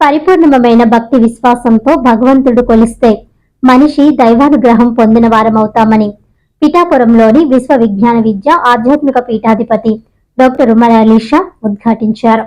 పరిపూర్ణమైన భక్తి విశ్వాసంతో భగవంతుడు కొలిస్తే మనిషి దైవానుగ్రహం పొందిన వారమవుతామని. పిఠాపురంలోని విశ్వవిజ్ఞాన విద్య ఆధ్యాత్మిక పీఠాధిపతి డాక్టర్ ఉమర్ అలీషా ఉద్ఘాటించారు.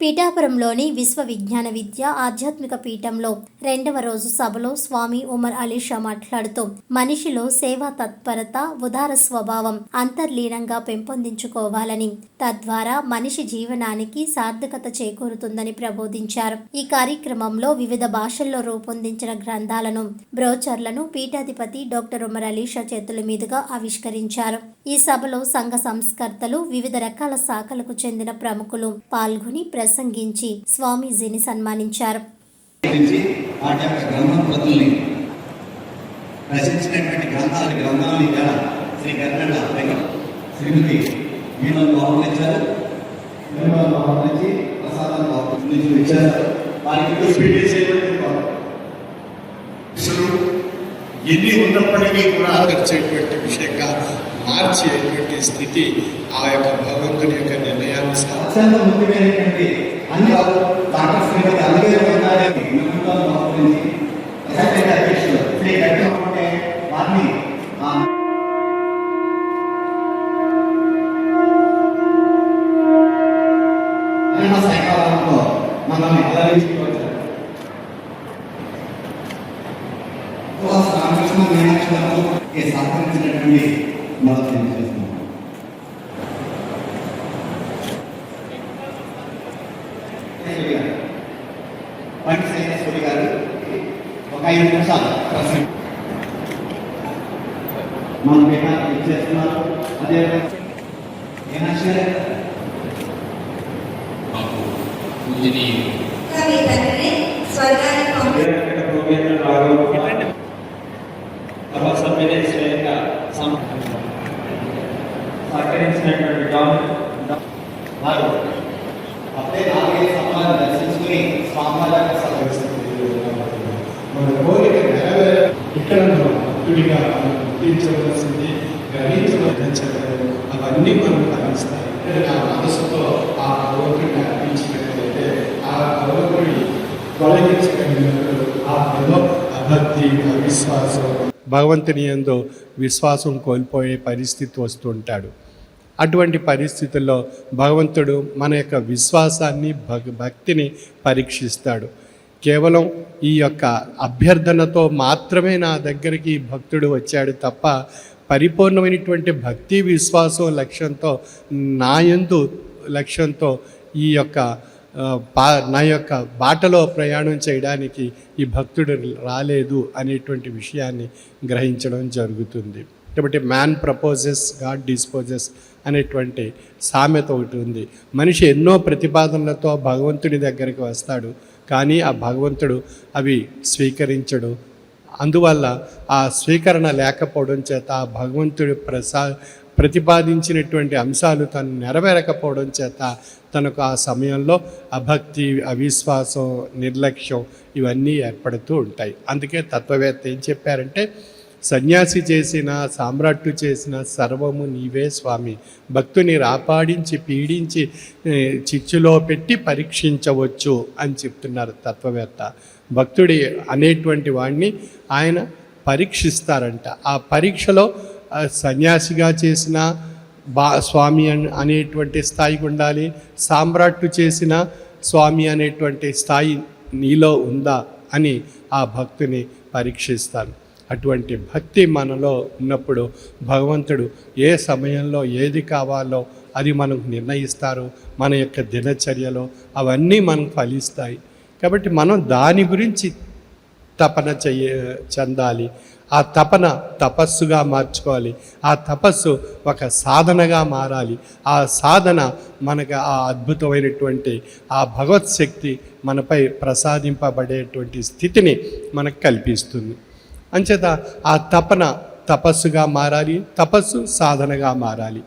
పీఠాపురంలోని విశ్వ విజ్ఞాన విద్య ఆధ్యాత్మిక పీఠంలో రెండవ రోజు సభలో స్వామి ఉమర్ అలీషా మాట్లాడుతూ మనిషిలో సేవా తత్పరత ఉదార స్వభావం అంతర్లీనంగా పెంపొందించుకోవాలని తద్వారా మనిషి జీవనానికి సార్థకత చేకూరుతుందని ప్రబోధించారు. ఈ కార్యక్రమంలో వివిధ భాషల్లో రూపొందించిన గ్రంథాలను బ్రోచర్లను పీఠాధిపతి డాక్టర్ ఉమర్ అలీషా చేతుల మీదుగా ఆవిష్కరించారు. ఈ సభలో సంఘ సంస్కర్తలు వివిధ రకాల శాఖలకు చెందిన ప్రముఖులు పాల్గొని ప్రసంగించి స్వామీజీని సన్మానించారు. నుంచి వాటి యొక్క గ్రంథప్రతుల్ని రచించినటువంటి గ్రంథాల గ్రంథాలను ఇక్కడ శ్రీ కర్ణడ వెంకట శ్రీమతి మీనలు ఆహ్వానించారు మీనలు ఆహ్వానించి ప్రసాదాన్ని ఆహ్వానించి ఇచ్చారు. వారికి ఇప్పుడు స్వీట్ చేయబడింది అసలు ఎన్ని ఉన్నప్పటికీ కూడా ఆదర్చేటువంటి విషయంగా మార్చేటువంటి స్థితి ఆ యొక్క భగవంతుని యొక్క నిర్ణయానుసారం అత్యంత ముఖ్యమైనటువంటి అన్ని డాక్టర్ శ్రీమతి అల్లగారు ఉన్నారని అధ్యక్షులు వారిని ఆ మనల్ని అలరించుకోవచ్చు రామకృష్ణ మీనాక్షి ఈ సహకరించినటువంటి మొదటి పండి శ్రీనివాసరెడ్డి గారు. ఒక ఐదు నిమిషాలు. మన పీఠానికి ఇచ్చేస్తున్నారు అదే సభ్యులే స్వయంగా సహకరించినటువంటి డాన్ వారు అప్పుడే కోరిక నెరవేర ఇక్కడ భక్తుడిగా గుర్తించవలసింది గణించవలసింది అవన్నీ మనం గమనిస్తాయి నా మనసుతో ఆ భగవంతుడిని అర్పించినట్లయితే ఆ భగవంతుడి తొలగించగలిగినప్పుడు ఆ భగవ అభక్తి అవిశ్వాసం భగవంతుని ఎందు విశ్వాసం కోల్పోయే పరిస్థితి వస్తుంటాడు. అటువంటి పరిస్థితుల్లో భగవంతుడు మన యొక్క విశ్వాసాన్ని భక్తిని పరీక్షిస్తాడు. కేవలం ఈ యొక్క అభ్యర్థనతో మాత్రమే నా దగ్గరికి భక్తుడు వచ్చాడు తప్ప పరిపూర్ణమైనటువంటి భక్తి విశ్వాసం లక్ష్యంతో నా ఎందు లక్ష్యంతో ఈ యొక్క బా నా యొక్క బాటలో ప్రయాణం చేయడానికి ఈ భక్తుడు రాలేదు అనేటువంటి విషయాన్ని గ్రహించడం జరుగుతుంది. కాబట్టి మ్యాన్ ప్రపోజెస్ గాడ్ డిస్పోజెస్ అనేటువంటి సామెత ఒకటి ఉంది. మనిషి ఎన్నో ప్రతిపాదనలతో భగవంతుని దగ్గరికి వస్తాడు. కానీ ఆ భగవంతుడు అవి స్వీకరించడు. అందువల్ల ఆ స్వీకరణ లేకపోవడం చేత ఆ భగవంతుడు ప్రసా ప్రతిపాదించినటువంటి అంశాలు తను నెరవేరకపోవడం చేత తనకు ఆ సమయంలో అభక్తి అవిశ్వాసం నిర్లక్ష్యం ఇవన్నీ ఏర్పడుతూ ఉంటాయి. అందుకే తత్వవేత్త ఏం చెప్పారంటే సన్యాసి చేసిన సామ్రాట్టు చేసిన సర్వము నీవే స్వామి. భక్తుని రాపాడించి పీడించి చిచ్చులో పెట్టి పరీక్షించవచ్చు అని చెప్తున్నారు తత్వవేత్త. భక్తుడి అనేటువంటి వాడిని ఆయన పరీక్షిస్తారంట. ఆ పరీక్షలో సన్యాసిగా చేసిన బా స్వామి అనేటువంటి స్థాయికి ఉండాలి. సామ్రాట్టు చేసిన స్వామి అనేటువంటి స్థాయి నీలో ఉందా అని ఆ భక్తుని పరీక్షిస్తాను అటువంటి భక్తి మనలో ఉన్నప్పుడు భగవంతుడు ఏ సమయంలో ఏది కావాలో అది మనకు నిర్ణయిస్తారు. మన యొక్క దినచర్యలో అవన్నీ మనకు ఫలిస్తాయి. కాబట్టి మనం దాని గురించి తపన చెయ్య చెందాలి. ఆ తపన తపస్సుగా మార్చుకోవాలి. ఆ తపస్సు ఒక సాధనగా మారాలి. ఆ సాధన మనకు ఆ అద్భుతమైనటువంటి ఆ భగవత్ శక్తి మనపై ప్రసాదింపబడేటువంటి స్థితిని మనకు కల్పిస్తుంది. అంచేత ఆ తపన తపస్సుగా మారాలి తపస్సు సాధనగా మారాలి.